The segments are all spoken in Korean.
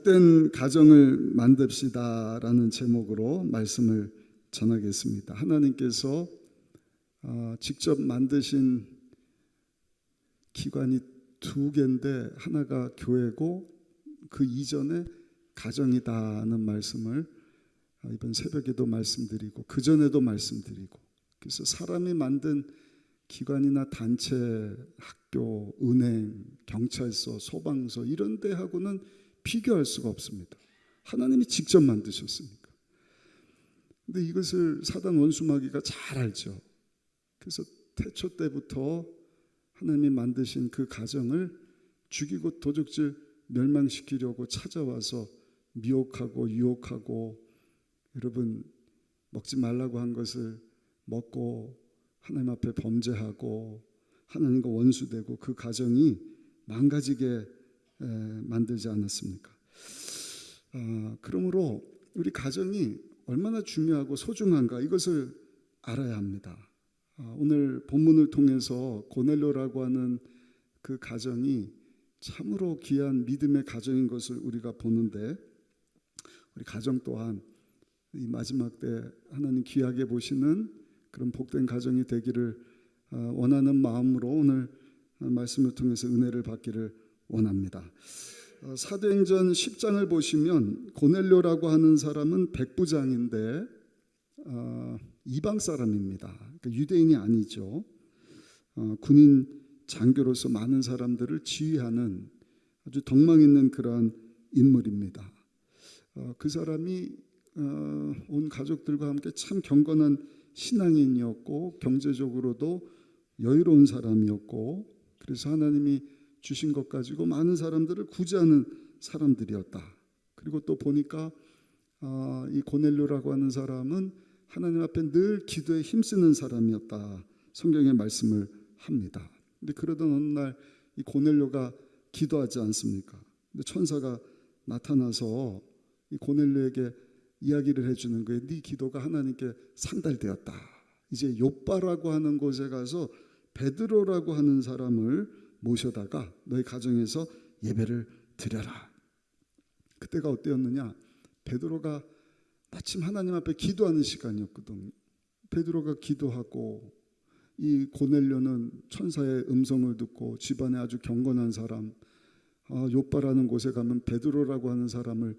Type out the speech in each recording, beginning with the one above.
복된 가정을 만듭시다라는 제목으로 말씀을 전하겠습니다. 하나님께서 어, 직접 만드신 기관이 두 개인데 하나가 교회고 그 이전에 가정이다는 말씀을 어, 이번 새벽에도 말씀드리고 그 전에도 말씀드리고 그래서 사람이 만든 기관이나 단체, 학교, 은행, 경찰서, 소방서 이런 데하고는 비교할 수가 없습니다. 하나님이 직접 만드셨으니까. 근데 이것을 사단 원수마귀가 잘 알죠. 그래서 태초 때부터 하나님이 만드신 그 가정을 죽이고 도적질 멸망시키려고 찾아와서 미혹하고 유혹하고 여러분 먹지 말라고 한 것을 먹고 하나님 앞에 범죄하고 하나님과 원수되고 그 가정이 망가지게 만들지 않았습니까? 아, 그러므로 우리 가정이 얼마나 중요하고 소중한가 이것을 알아야 합니다. 아, 오늘 본문을 통해서 고넬료라고 하는 그 가정이 참으로 귀한 믿음의 가정인 것을 우리가 보는데 우리 가정 또한 이 마지막 때 하나님 귀하게 보시는 그런 복된 가정이 되기를 어, 원하는 마음으로 오늘 말씀을 통해서 은혜를 받기를 원합니다. 어, 사도행전 10장을 보시면 고넬료라고 하는 사람은 백부장인데 어, 이방 사람입니다. 그러니까 유대인이 아니죠. 군인 장교로서 많은 사람들을 지휘하는 아주 덕망 있는 그러한 인물입니다. 그 사람이 온 가족들과 함께 참 경건한 신앙인이었고 경제적으로도 여유로운 사람이었고 그래서 하나님이 주신 것 가지고 많은 사람들을 구제하는 사람들이었다. 그리고 또 보니까 아, 이 고넬료라고 하는 사람은 하나님 앞에 늘 기도에 힘쓰는 사람이었다. 성경의 말씀을 합니다. 근데 그러던 어느 날 이 고넬료가 기도하지 않습니까? 근데 천사가 나타나서 이 고넬료에게 이야기를 해주는 거예요. 네 기도가 하나님께 상달되었다. 이제 요바라고 하는 곳에 가서 베드로라고 하는 사람을 모셔다가 너희 가정에서 예배를 드려라. 그때가 어때였느냐? 베드로가 마침 하나님 앞에 기도하는 시간이었거든. 베드로가 기도하고 이 고넬료는 천사의 음성을 듣고 집안에 아주 경건한 사람, 아, 요바라는 곳에 가면 베드로라고 하는 사람을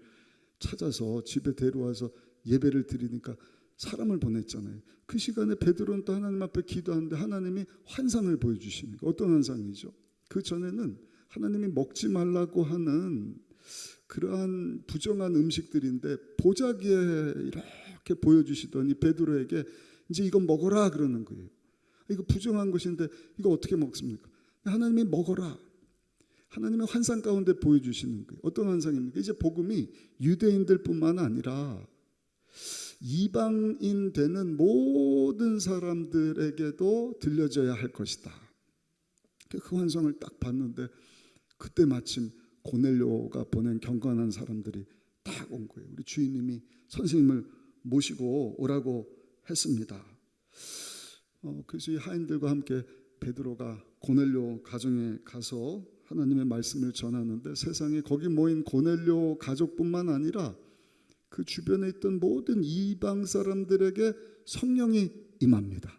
찾아서 집에 데려와서 예배를 드리니까 사람을 보냈잖아요. 그 시간에 베드로는 또 하나님 앞에 기도하는데 하나님이 환상을 보여주시는 거 어떤 환상이죠? 그 전에는 하나님이 먹지 말라고 하는 그러한 부정한 음식들인데 보자기에 이렇게 보여주시더니 베드로에게 이제 이거 먹어라 그러는 거예요. 이거 부정한 것인데 이거 어떻게 먹습니까? 하나님이 먹어라. 하나님의 환상 가운데 보여주시는 거예요. 어떤 환상입니까? 이제 복음이 유대인들뿐만 아니라 이방인 되는 모든 사람들에게도 들려져야 할 것이다. 그 환상을 딱 봤는데 그때 마침 고넬료가 보낸 경건한 사람들이 딱 온 거예요. 우리 주인님이 선생님을 모시고 오라고 했습니다. 어, 그래서 이 하인들과 함께 베드로가 고넬료 가정에 가서 하나님의 말씀을 전하는데 세상에 거기 모인 고넬료 가족뿐만 아니라 그 주변에 있던 모든 이방 사람들에게 성령이 임합니다.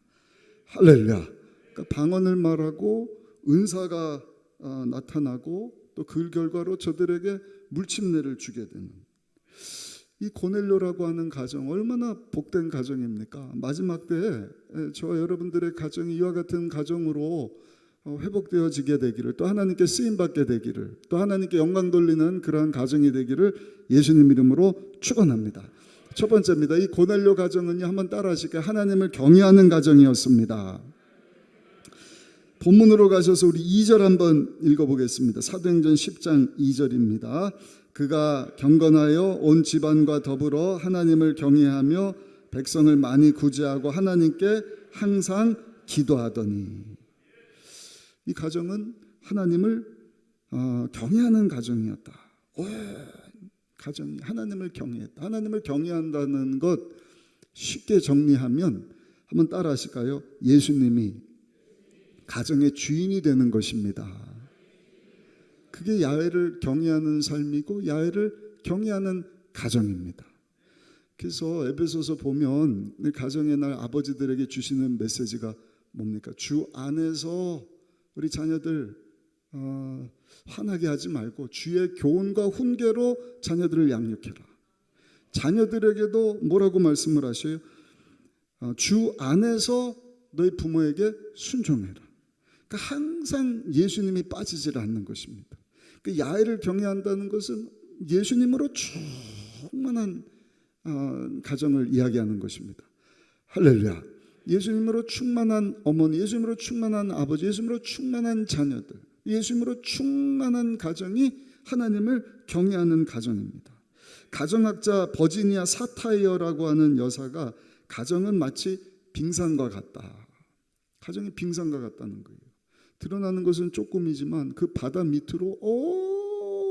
할렐루야. 그러니까 방언을 말하고 은사가 어, 나타나고 또 그 결과로 저들에게 물침례를 주게 되는 이 고넬료라고 하는 가정 얼마나 복된 가정입니까? 마지막 때에 저와 여러분들의 가정이 이와 같은 가정으로 어, 회복되어지게 되기를 또 하나님께 쓰임 받게 되기를 또 하나님께 영광 돌리는 그러한 가정이 되기를 예수님 이름으로 축원합니다. 첫 번째입니다. 이 고넬료 가정은요 한번 따라하실게요. 하나님을 경외하는 가정이었습니다. 본문으로 가셔서 우리 2절 한번 읽어보겠습니다. 사도행전 10장 2절입니다. 그가 경건하여 온 집안과 더불어 하나님을 경외하며 백성을 많이 구제하고 하나님께 항상 기도하더니 이 가정은 하나님을 어, 경외하는 가정이었다. 온 가정이 하나님을 경외했다. 하나님을 경외한다는 것 쉽게 정리하면 한번 따라하실까요? 예수님이 가정의 주인이 되는 것입니다. 그게 야훼를 경외하는 삶이고 야훼를 경외하는 가정입니다. 그래서 에베소서 보면 이 가정의 날 아버지들에게 주시는 메시지가 뭡니까? 주 안에서 우리 자녀들 어, 화나게 하지 말고 주의 교훈과 훈계로 자녀들을 양육해라. 자녀들에게도 뭐라고 말씀을 하셔요? 어, 주 안에서 너희 부모에게 순종해라. 그러니까 항상 예수님이 빠지질 않는 것입니다. 그 야훼를 경외한다는 것은 예수님으로 충만한 어, 가정을 이야기하는 것입니다. 할렐루야. 예수님으로 충만한 어머니, 예수님으로 충만한 아버지, 예수님으로 충만한 자녀들, 예수님으로 충만한 가정이 하나님을 경외하는 가정입니다. 가정학자 버지니아 사타이어라고 하는 여사가 가정은 마치 빙산과 같다. 가정이 빙산과 같다는 거예요. 드러나는 것은 조금이지만 그 바다 밑으로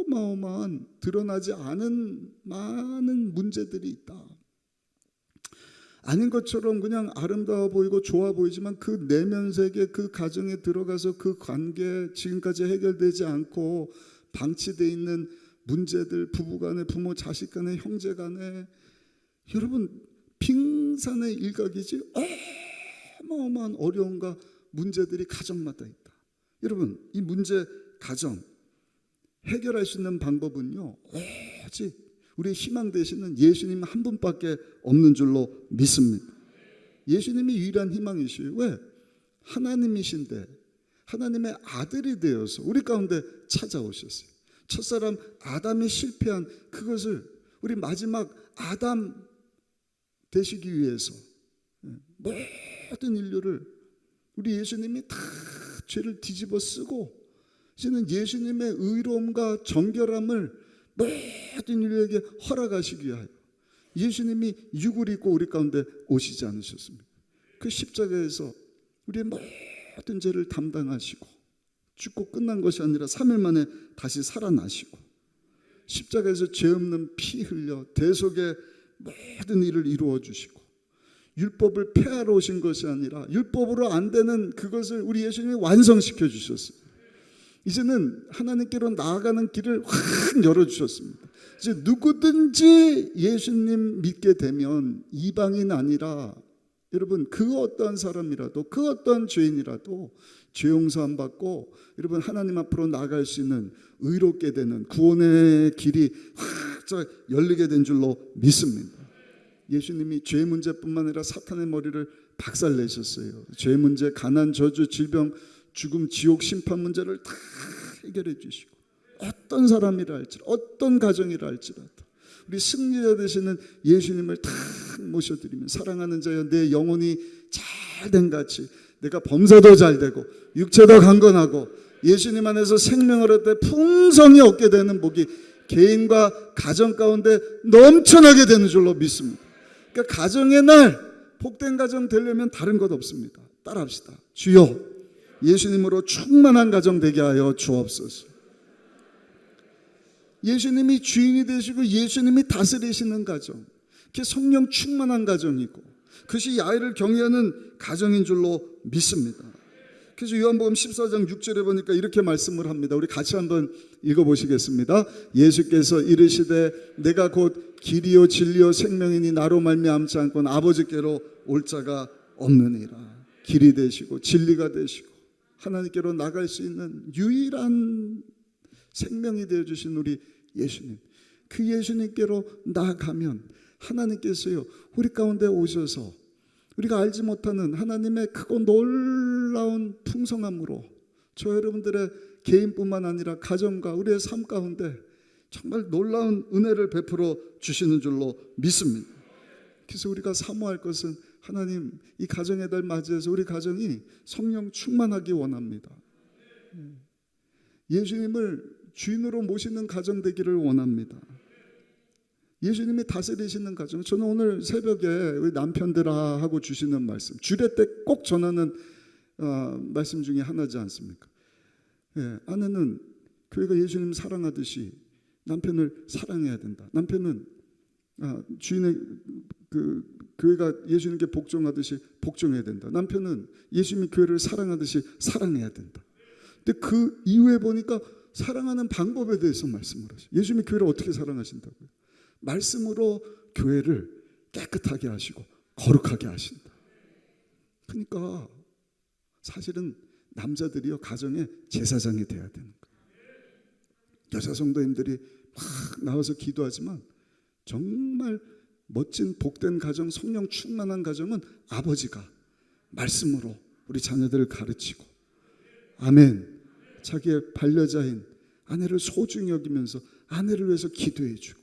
어마어마한 드러나지 않은 많은 문제들이 있다. 아닌 것처럼 그냥 아름다워 보이고 좋아 보이지만 그 내면 세계 그 가정에 들어가서 그 관계 지금까지 해결되지 않고 방치돼 있는 문제들 부부 간에 부모 자식 간에 형제 간에 여러분 빙산의 일각이지 어마어마한 어려움과 문제들이 가정마다 있다. 여러분 이 문제 가정 해결할 수 있는 방법은요 오직 우리의 희망 되시는 예수님 한 분밖에 없는 줄로 믿습니다. 예수님이 유일한 희망이시요. 왜? 하나님이신데 하나님의 아들이 되어서 우리 가운데 찾아오셨어요. 첫사람 아담이 실패한 그것을 우리 마지막 아담 되시기 위해서 모든 인류를 우리 예수님이 다 죄를 뒤집어 쓰고 이제는 예수님의 의로움과 정결함을 모든 인류에게 허락하시기 위하여 예수님이 육을 입고 우리 가운데 오시지 않으셨습니까? 그 십자가에서 우리의 모든 죄를 담당하시고 죽고 끝난 것이 아니라 3일 만에 다시 살아나시고 십자가에서 죄 없는 피 흘려 대속의 모든 일을 이루어 주시고 율법을 폐하러 오신 것이 아니라 율법으로 안 되는 그것을 우리 예수님이 완성시켜 주셨어요. 이제는 하나님께로 나아가는 길을 확 열어주셨습니다. 이제 누구든지 예수님 믿게 되면 이방인 아니라 여러분 그 어떤 사람이라도 그 어떤 죄인이라도 죄 용서함 받고 여러분 하나님 앞으로 나갈 수 있는 의롭게 되는 구원의 길이 확 열리게 된 줄로 믿습니다. 예수님이 죄 문제뿐만 아니라 사탄의 머리를 박살내셨어요. 죄 문제, 가난, 저주, 질병, 죽음, 지옥, 심판 문제를 다 해결해 주시고 어떤 사람이라 할지라도 어떤 가정이라 할지라도 우리 승리자 되시는 예수님을 다 모셔드리면 사랑하는 자여 내 영혼이 잘 된 같이 내가 범사도 잘 되고 육체도 강건하고 예수님 안에서 생명을 때 풍성히 얻게 되는 복이 개인과 가정 가운데 넘쳐나게 되는 줄로 믿습니다. 그러니까 가정의 날 복된 가정 되려면 다른 것 없습니다. 따라합시다. 주여 예수님으로 충만한 가정 되게 하여 주옵소서. 예수님이 주인이 되시고 예수님이 다스리시는 가정. 그게 성령 충만한 가정이고 그것이 야훼를 경외하는 가정인 줄로 믿습니다. 그래서 요한복음 14장 6절에 보니까 이렇게 말씀을 합니다. 우리 같이 한번 읽어 보시겠습니다. 예수께서 이르시되 내가 곧 길이요 진리요 생명이니 나로 말미암지 않고 아버지께로 올 자가 없느니라. 길이 되시고 진리가 되시고 하나님께로 나갈 수 있는 유일한 생명이 되어 주신 우리 예수님. 그 예수님께로 나아가면 하나님께서요 우리 가운데 오셔서 우리가 알지 못하는 하나님의 크고 놀라운 풍성함으로 저 여러분들의 개인뿐만 아니라 가정과 우리의 삶 가운데 정말 놀라운 은혜를 베풀어 주시는 줄로 믿습니다. 그래서 우리가 사모할 것은 하나님 이 가정의 달 맞이해서 우리 가정이 성령 충만하기 원합니다. 예수님을 주인으로 모시는 가정 되기를 원합니다. 예수님이 다스리시는 가정. 저는 오늘 새벽에 우리 남편들아 하고 주시는 말씀, 주례 때 꼭 전하는 어, 말씀 중에 하나지 않습니까? 예, 아내는 교회가 예수님 사랑하듯이 남편을 사랑해야 된다. 남편은 아, 주인의 그 교회가 예수님께 복종하듯이 복종해야 된다. 남편은 예수님이 교회를 사랑하듯이 사랑해야 된다. 근데 그 이후에 보니까 사랑하는 방법에 대해서 말씀을 하셔. 예수님이 교회를 어떻게 사랑하신다고요? 말씀으로 교회를 깨끗하게 하시고 거룩하게 하신다. 그러니까 사실은 남자들이요 가정의 제사장이 돼야 되는 거예요. 여자 성도님들이 막 나와서 기도하지만 정말 멋진 복된 가정, 성령 충만한 가정은 아버지가 말씀으로 우리 자녀들을 가르치고 아멘. 자기의 반려자인 아내를 소중히 여기면서 아내를 위해서 기도해 주고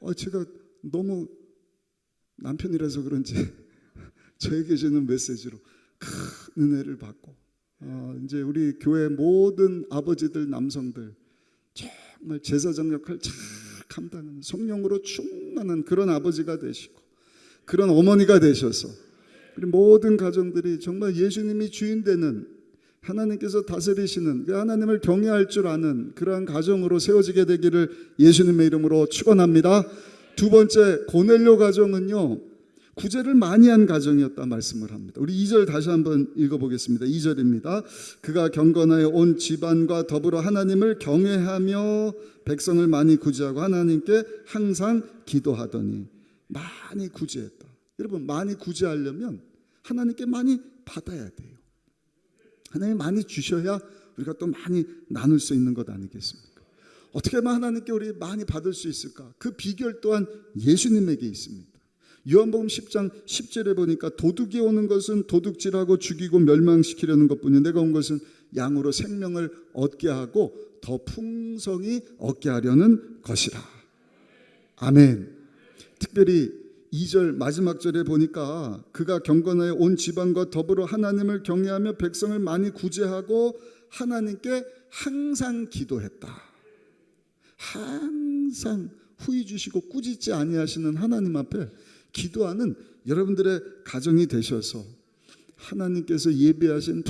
어, 제가 너무 남편이라서 그런지 저에게 주는 메시지로 큰 은혜를 받고 어, 이제 우리 교회 모든 아버지들 남성들 정말 제사장 역할 잘 감당하는 성령으로 충만한 그런 아버지가 되시고 그런 어머니가 되셔서 우리 모든 가정들이 정말 예수님이 주인 되는 하나님께서 다스리시는 그 하나님을 경외할 줄 아는 그러한 가정으로 세워지게 되기를 예수님의 이름으로 축원합니다. 두 번째 고넬료 가정은요. 구제를 많이 한 가정이었다 말씀을 합니다. 우리 2절 다시 한번 읽어보겠습니다. 2절입니다. 그가 경건하여 온 집안과 더불어 하나님을 경외하며 백성을 많이 구제하고 하나님께 항상 기도하더니 많이 구제했다. 여러분 많이 구제하려면 하나님께 많이 받아야 돼요. 하나님 많이 주셔야 우리가 또 많이 나눌 수 있는 것 아니겠습니까? 어떻게 하면 하나님께 우리 많이 받을 수 있을까? 그 비결 또한 예수님에게 있습니다. 요한복음 10장 10절에 보니까 도둑이 오는 것은 도둑질하고 죽이고 멸망시키려는 것뿐이 내가 온 것은 양으로 생명을 얻게 하고 더 풍성히 얻게 하려는 것이라. 아멘. 특별히 2절 마지막 절에 보니까 그가 경건하여 온 집안과 더불어 하나님을 경외하며 백성을 많이 구제하고 하나님께 항상 기도했다. 항상 후이 주시고 꾸짖지 아니하시는 하나님 앞에 기도하는 여러분들의 가정이 되셔서 하나님께서 예비하신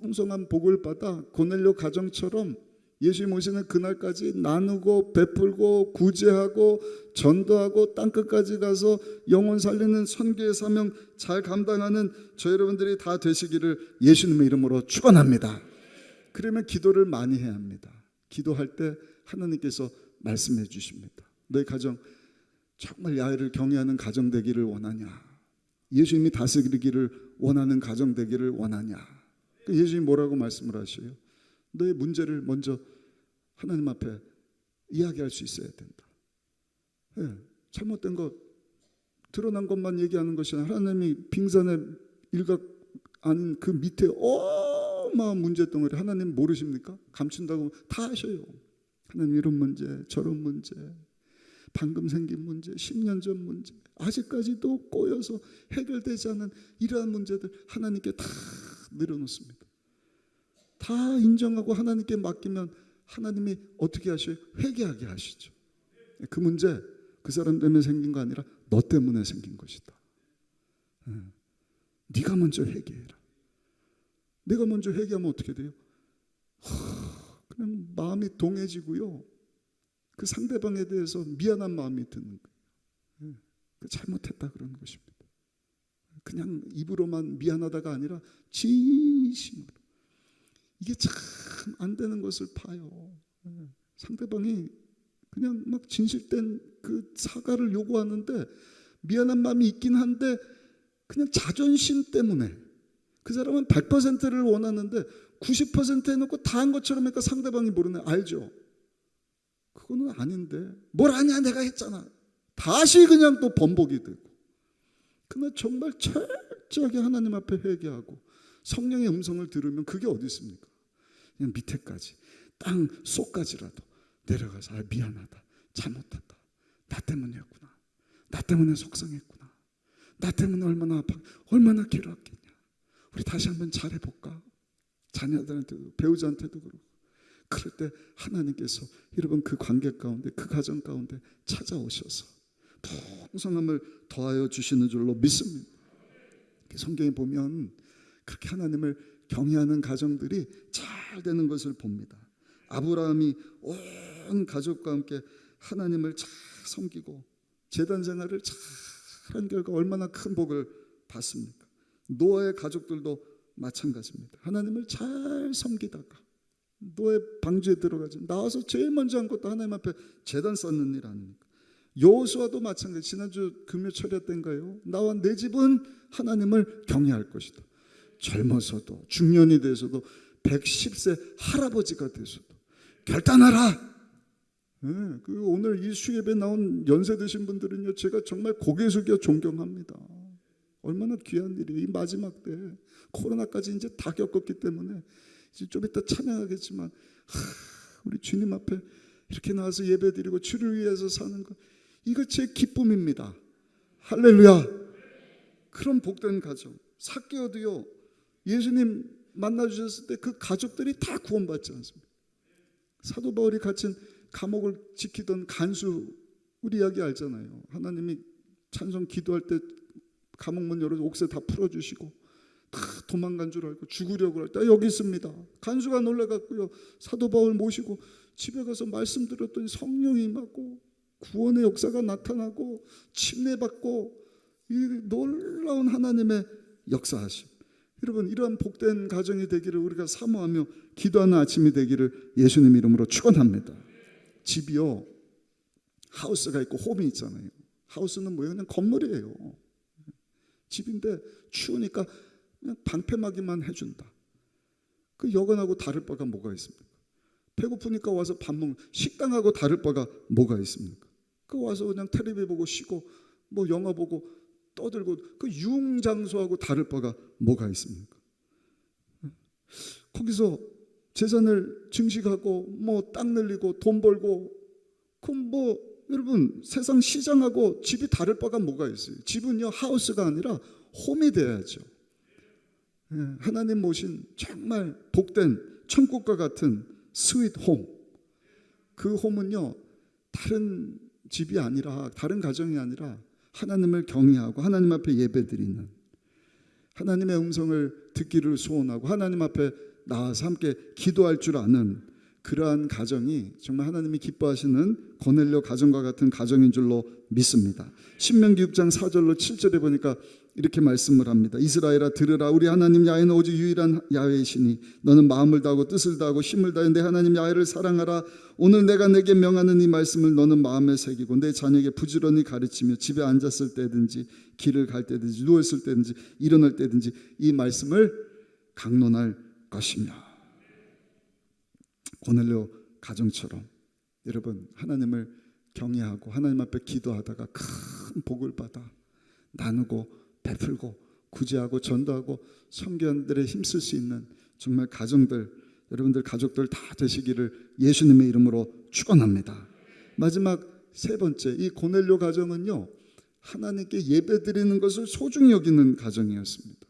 풍성한 복을 받아 고넬료 가정처럼 예수님 오시는 그날까지 나누고 베풀고 구제하고 전도하고 땅끝까지 가서 영혼 살리는 선교의 사명 잘 감당하는 저 여러분들이 다 되시기를 예수님의 이름으로 축원합니다. 그러면 기도를 많이 해야 합니다. 기도할 때 하나님께서 말씀해 주십니다. 너희 가정 정말 야훼를 경외하는 가정 되기를 원하냐? 예수님이 다스리기를 원하는 가정 되기를 원하냐? 그 예수님 뭐라고 말씀을 하셔요? 너의 문제를 먼저 하나님 앞에 이야기할 수 있어야 된다. 예, 잘못된 것, 드러난 것만 얘기하는 것이 아니라 하나님이 빙산의 일각 아닌 그 밑에 어마한 문제 덩어리 하나님 모르십니까? 감춘다고 다 아셔요. 하나님 이런 문제, 저런 문제, 방금 생긴 문제, 10년 전 문제, 아직까지도 꼬여서 해결되지 않은 이러한 문제들 하나님께 다 내려놓습니다. 다 인정하고 하나님께 맡기면 하나님이 어떻게 하셔요? 회개하게 하시죠. 그 문제 그 사람 때문에 생긴 거 아니라 너 때문에 생긴 것이다. 예. 네가 먼저 회개해라. 내가 먼저 회개하면 어떻게 돼요? 그냥 마음이 동해지고요. 그 상대방에 대해서 미안한 마음이 드는 거예요. 예. 그 잘못했다 그러는 것입니다. 그냥 입으로만 미안하다가 아니라 진심으로 이게 참 안 되는 것을 봐요. 예. 상대방이 그냥 막 진실된 그 사과를 요구하는데 미안한 마음이 있긴 한데 그냥 자존심 때문에 그 사람은 100%를 원하는데 90% 해놓고 다 한 것처럼 하니까 상대방이 모르네 알죠? 그거는 아닌데. 뭘 아냐 내가 했잖아. 다시 그냥 또 번복이 되고. 그러나 정말 철저하게 하나님 앞에 회개하고 성령의 음성을 들으면 그게 어디 있습니까? 그냥 밑에까지. 땅 속까지라도 내려가서 아, 미안하다. 잘못했다. 나 때문이었구나. 나 때문에 속상했구나. 나 때문에 얼마나 아파 얼마나 괴로웠겠냐. 우리 다시 한번 잘해볼까? 자녀들한테도 배우자한테도 그러고 그럴 때 하나님께서 여러분 그 관계 가운데 그 가정 가운데 찾아오셔서 풍성함을 더하여 주시는 줄로 믿습니다. 성경에 보면 그렇게 하나님을 경외하는 가정들이 잘 되는 것을 봅니다. 아브라함이 온 가족과 함께 하나님을 잘 섬기고 재단 생활을 잘 한 결과 얼마나 큰 복을 받습니까? 노아의 가족들도 마찬가지입니다. 하나님을 잘 섬기다가 너의 방주에 들어가지. 나와서 제일 먼저 한 것도 하나님 앞에 재단 쌓는 일 아닙니까? 여호수아도 마찬가지. 지난주 금요 철야 때인가요? 나와 내 집은 하나님을 경외할 것이다. 젊어서도 중년이 돼서도 110세 할아버지가 돼서도 결단하라. 예, 그 오늘 이 수협에 나온 연세 드신 분들은요, 제가 정말 고개 숙여 존경합니다. 얼마나 귀한 일이에요. 이 마지막 때 코로나까지 이제 다 겪었기 때문에 좀 이따 찬양하겠지만 하, 우리 주님 앞에 이렇게 나와서 예배드리고 주를 위해서 사는 것 이거 제 기쁨입니다. 할렐루야. 그런 복된 가정. 사개오도요. 예수님 만나 주셨을 때 그 가족들이 다 구원받지 않습니까? 사도 바울이 갇힌 감옥을 지키던 간수 우리 이야기 알잖아요. 하나님이 찬송 기도할 때 감옥 문 열어서 옥새 다 풀어주시고 다 도망간 줄 알고 죽으려고 할 때 여기 있습니다. 간수가 놀라갖고요 사도 바울 모시고 집에 가서 말씀 들었더니 성령이 임하고 구원의 역사가 나타나고 침례받고 이 놀라운 하나님의 역사하심. 여러분 이러한 복된 가정이 되기를 우리가 사모하며 기도하는 아침이 되기를 예수님 이름으로 축원합니다. 집이요 하우스가 있고 홈이 있잖아요. 하우스는 뭐예요? 그냥 건물이에요. 집인데 추우니까 방패막이만 해준다. 그 여관하고 다를 바가 뭐가 있습니까? 배고프니까 와서 밥 먹는 식당하고 다를 바가 뭐가 있습니까? 그 와서 그냥 텔레비 보고 쉬고 뭐 영화 보고 떠들고 그 유흥 장소하고 다를 바가 뭐가 있습니까? 거기서 재산을 증식하고 뭐 땅 늘리고 돈 벌고 그럼 뭐 여러분 세상 시장하고 집이 다를 바가 뭐가 있어요? 집은요 하우스가 아니라 홈이 돼야죠. 예, 하나님 모신 정말 복된 천국과 같은 스윗 홈. 그 홈은요 다른 집이 아니라 다른 가정이 아니라 하나님을 경외하고 하나님 앞에 예배 드리는 하나님의 음성을 듣기를 소원하고 하나님 앞에 나와서 함께 기도할 줄 아는 그러한 가정이 정말 하나님이 기뻐하시는 고넬료 가정과 같은 가정인 줄로 믿습니다. 신명기 6장 4절로 7절에 보니까 이렇게 말씀을 합니다. 이스라엘아 들으라 우리 하나님 야훼는 오직 유일한 야훼이시니 너는 마음을 다하고 뜻을 다하고 힘을 다해 내 하나님 야훼를 사랑하라 오늘 내가 내게 명하는 이 말씀을 너는 마음에 새기고 내 자녀에게 부지런히 가르치며 집에 앉았을 때든지 길을 갈 때든지 누웠을 때든지 일어날 때든지 이 말씀을 강론할 것이며 고넬료 가정처럼 여러분 하나님을 경외하고 하나님 앞에 기도하다가 큰 복을 받아 나누고 베풀고 구제하고 전도하고 성견들에 힘쓸 수 있는 정말 가정들 여러분들 가족들 다 되시기를 예수님의 이름으로 축원합니다. 마지막 세 번째 이 고넬료 가정은요 하나님께 예배 드리는 것을 소중히 여기는 가정이었습니다.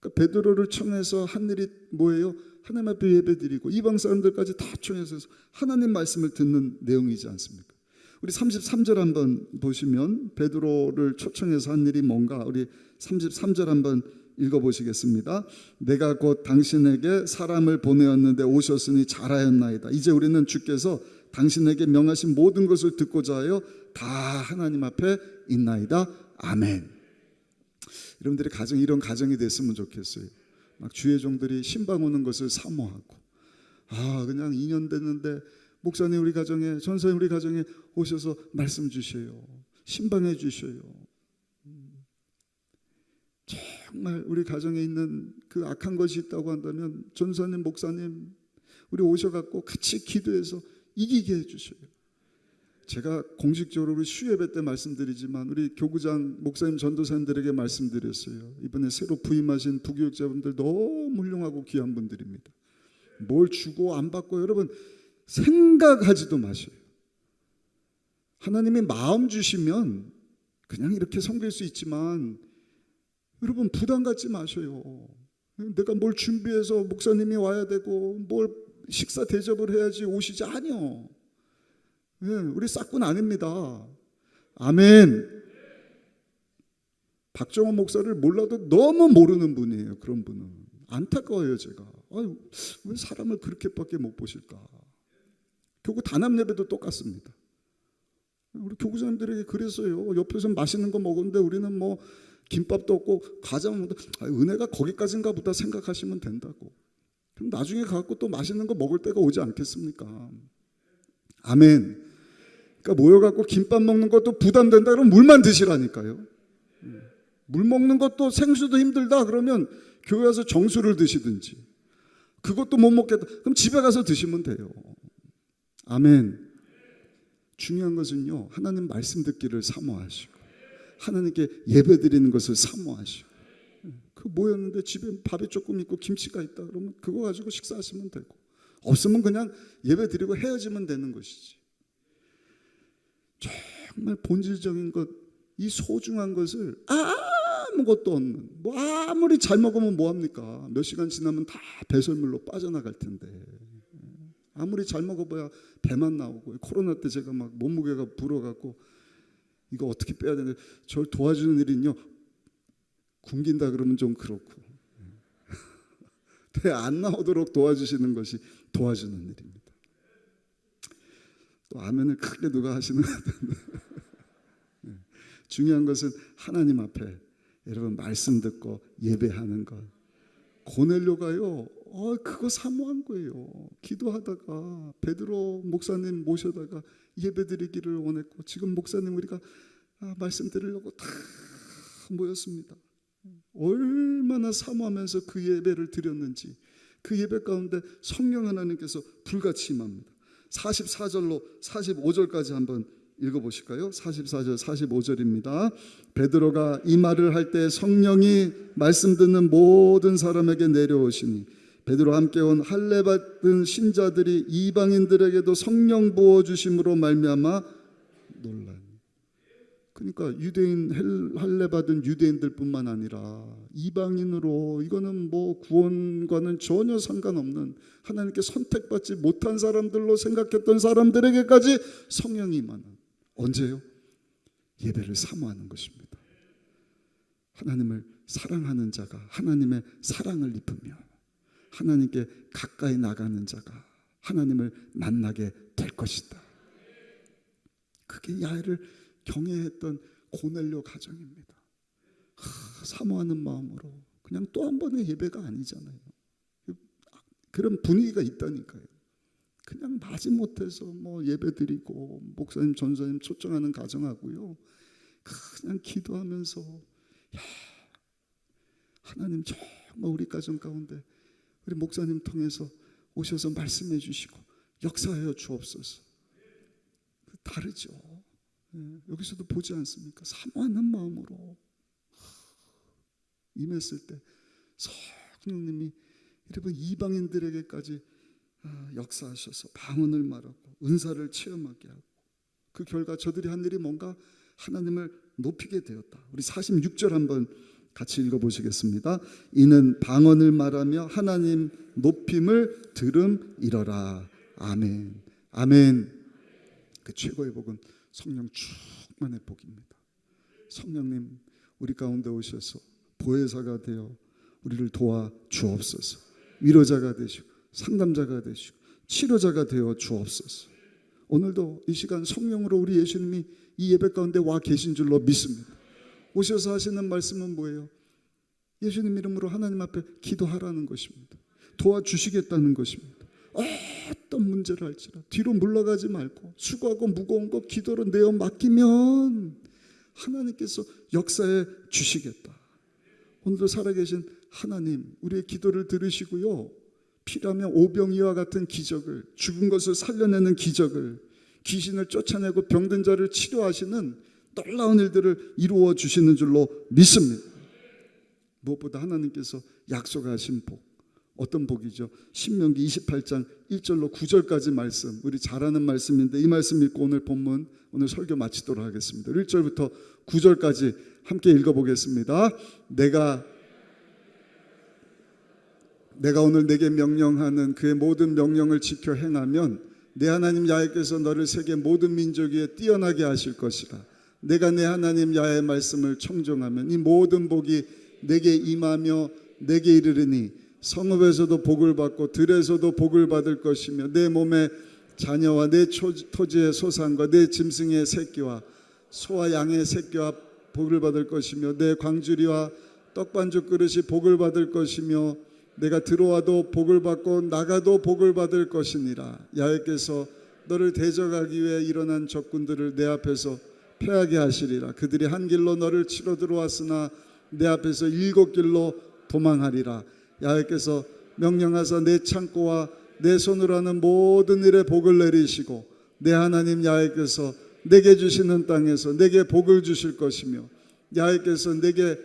그러니까 베드로를 청해서 한 일이 뭐예요? 하나님 앞에 예배드리고 이방 사람들까지 다 청해서 하나님 말씀을 듣는 내용이지 않습니까? 우리 33절 한번 보시면 베드로를 초청해서 한 일이 뭔가 우리 33절 한번 읽어 보시겠습니다. 내가 곧 당신에게 사람을 보내었는데 오셨으니 잘하였나이다. 이제 우리는 주께서 당신에게 명하신 모든 것을 듣고자 하여 다 하나님 앞에 있나이다. 아멘. 여러분들의 가정 이런 가정이 됐으면 좋겠어요. 막 주의 종들이 신방 오는 것을 사모하고 아 그냥 2년 됐는데 목사님 우리 가정에 전사님 우리 가정에 오셔서 말씀 주셔요. 신방해 주셔요. 음. 정말 우리 가정에 있는 그 악한 것이 있다고 한다면 전사님 목사님 우리 오셔갖고 같이 기도해서 이기게 해주셔요. 제가 공식적으로 수예배 때 말씀드리지만 우리 교구장 목사님 전도사님들에게 말씀드렸어요. 이번에 새로 부임하신 부교육자분들 너무 훌륭하고 귀한 분들입니다. 뭘 주고 안 받고 여러분 생각하지도 마세요. 하나님이 마음 주시면 그냥 이렇게 섬길 수 있지만 여러분 부담 갖지 마셔요. 내가 뭘 준비해서 목사님이 와야 되고 뭘 식사 대접을 해야지 오시지 아니요. 예, 우리 싹군 아닙니다. 아멘. 박정원 목사를 몰라도 너무 모르는 분이에요. 그런 분은 안타까워요 제가. 아유, 왜 사람을 그렇게밖에 못 보실까? 교구 단합 예배도 똑같습니다. 우리 교구장님들에게 그랬어요. 옆에서 맛있는 거 먹었는데 우리는 뭐 김밥도 없고 과자 먹는데 아, 은혜가 거기까지인가 보다 생각하시면 된다고. 그럼 나중에 가고 또 맛있는 거 먹을 때가 오지 않겠습니까? 아멘. 그러니까 모여갖고 김밥 먹는 것도 부담된다 그러면 물만 드시라니까요. 물 먹는 것도 생수도 힘들다 그러면 교회 와서 정수를 드시든지 그것도 못 먹겠다 그럼 집에 가서 드시면 돼요. 아멘. 중요한 것은요 하나님 말씀 듣기를 사모하시고 하나님께 예배 드리는 것을 사모하시고 그 모였는데 집에 밥이 조금 있고 김치가 있다 그러면 그거 가지고 식사하시면 되고 없으면 그냥 예배 드리고 헤어지면 되는 것이지. 정말 본질적인 것, 이 소중한 것을 아무것도 없는, 뭐 아무리 잘 먹으면 뭐합니까? 몇 시간 지나면 다 배설물로 빠져나갈 텐데. 아무리 잘 먹어봐야 배만 나오고 코로나 때 제가 막 몸무게가 불어갖고 이거 어떻게 빼야 되는데 저를 도와주는 일은요 굶긴다 그러면 좀 그렇고 배 안 나오도록 도와주시는 것이 도와주는 일입니다. 또 아멘을 크게 누가 하시는 네. 중요한 것은 하나님 앞에 여러분 말씀 듣고 예배하는 것. 고넬료가요. 어, 그거 사모한 거예요. 기도하다가 베드로 목사님 모셔다가 예배드리기를 원했고 지금 목사님 우리가 아, 말씀 드리려고 다 모였습니다. 얼마나 사모하면서 그 예배를 드렸는지 그 예배 가운데 성령 하나님께서 불같이 임합니다. 44절로 45절까지 한번 읽어 보실까요? 44절, 45절입니다. 베드로가 이 말을 할 때 성령이 말씀 듣는 모든 사람에게 내려오시니 베드로 함께 온 할례 받은 신자들이 이방인들에게도 성령 부어 주심으로 말미암아 놀라니. 그러니까 유대인 할례 받은 유대인들뿐만 아니라 이방인으로 이거는 뭐 구원과는 전혀 상관없는 하나님께 선택받지 못한 사람들로 생각했던 사람들에게까지 성령이 임하는 언제요? 예배를 사모하는 것입니다. 하나님을 사랑하는 자가 하나님의 사랑을 입으며 하나님께 가까이 나가는 자가 하나님을 만나게 될 것이다. 그게 야훼를 경외했던 고넬료 가정입니다. 하, 사모하는 마음으로 그냥 또 한 번의 예배가 아니잖아요. 그런 분위기가 있다니까요. 그냥 마지못해서 뭐 예배드리고 목사님 전사님 초청하는 가정하고요. 그냥 기도하면서 야, 하나님 정말 우리 가정 가운데 우리 목사님 통해서 오셔서 말씀해 주시고 역사하여 주옵소서. 다르죠. 예, 여기서도 보지 않습니까? 사모하는 마음으로 임했을 때 성령님이 여러분 이방인들에게까지 아, 역사하셔서 방언을 말하고 은사를 체험하게 하고 그 결과 저들이 한 일이 뭔가 하나님을 높이게 되었다. 우리 46절 한번 같이 읽어보시겠습니다. 이는 방언을 말하며 하나님 높임을 들음이러라. 아멘. 아멘. 그 최고의 복은 성령 충만의 복입니다. 성령님 우리 가운데 오셔서 보혜사가 되어 우리를 도와 주옵소서. 위로자가 되시고 상담자가 되시고 치료자가 되어 주옵소서. 오늘도 이 시간 성령으로 우리 예수님이 이 예배 가운데 와 계신 줄로 믿습니다. 오셔서 하시는 말씀은 뭐예요? 예수님 이름으로 하나님 앞에 기도하라는 것입니다. 도와주시겠다는 것입니다. 어떤 문제를 할지라 뒤로 물러가지 말고 수고하고 무거운 거 기도로 내어 맡기면 하나님께서 역사해 주시겠다. 오늘도 살아계신 하나님 우리의 기도를 들으시고요. 필요하면 오병이와 같은 기적을 죽은 것을 살려내는 기적을 귀신을 쫓아내고 병든 자를 치료하시는 놀라운 일들을 이루어 주시는 줄로 믿습니다. 무엇보다 하나님께서 약속하신 복 어떤 복이죠? 신명기 28장 1절로 9절까지 말씀 우리 잘 아는 말씀인데 이 말씀 읽고 오늘 본문 오늘 설교 마치도록 하겠습니다. 1절부터 9절까지 함께 읽어 보겠습니다. 내가 내가 오늘 내게 명령하는 그의 모든 명령을 지켜 행하면 내 하나님 야훼께서 너를 세계 모든 민족 위에 뛰어나게 하실 것이라. 내가 내 하나님 야훼의 말씀을 청종하면 이 모든 복이 내게 임하며 내게 이르르니 성읍에서도 복을 받고 들에서도 복을 받을 것이며 내 몸에 자녀와 내 초, 토지의 소산과 내 짐승의 새끼와 소와 양의 새끼와 복을 받을 것이며 내 광주리와 떡반죽 그릇이 복을 받을 것이며 내가 들어와도 복을 받고 나가도 복을 받을 것이니라. 야훼께서 너를 대적하기 위해 일어난 적군들을 내 앞에서 패하게 하시리라. 그들이 한 길로 너를 치러 들어왔으나 내 앞에서 일곱 길로 도망하리라 야훼께서 명령하사 내 창고와 내 손으로 하는 모든 일에 복을 내리시고 내 하나님 야훼께서 내게 주시는 땅에서 내게 복을 주실 것이며 야훼께서 내게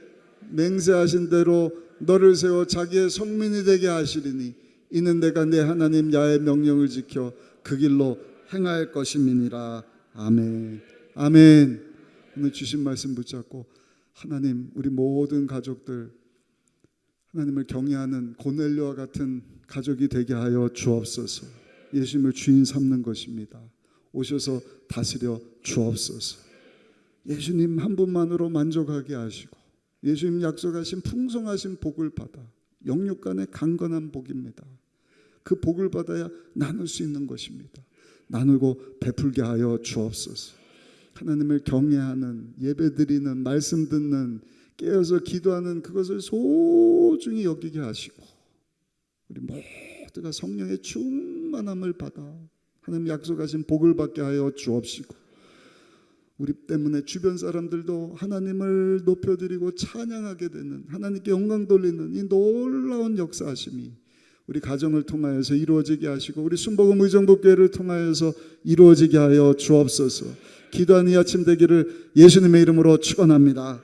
맹세하신 대로 너를 세워 자기의 성민이 되게 하시리니 이는 내가 내 하나님 야의 명령을 지켜 그 길로 행할 것임이니라. 아멘. 아멘. 오늘 주신 말씀 붙잡고 하나님 우리 모든 가족들 하나님을 경외하는 고넬료와 같은 가족이 되게 하여 주옵소서 예수님을 주인 삼는 것입니다 오셔서 다스려 주옵소서 예수님 한 분만으로 만족하게 하시고 예수님 약속하신 풍성하신 복을 받아 영육간의 강건한 복입니다. 그 복을 받아야 나눌 수 있는 것입니다. 나누고 베풀게 하여 주옵소서. 하나님을 경외하는 예배드리는 말씀 듣는 깨어서 기도하는 그것을 소중히 여기게 하시고 우리 모두가 성령의 충만함을 받아 하나님 약속하신 복을 받게 하여 주옵시고 우리 때문에 주변 사람들도 하나님을 높여드리고 찬양하게 되는 하나님께 영광 돌리는 이 놀라운 역사하심이 우리 가정을 통하여서 이루어지게 하시고 우리 순복음 의정복교회를 통하여서 이루어지게 하여 주옵소서. 기도하는 이 아침 되기를 예수님의 이름으로 축원합니다.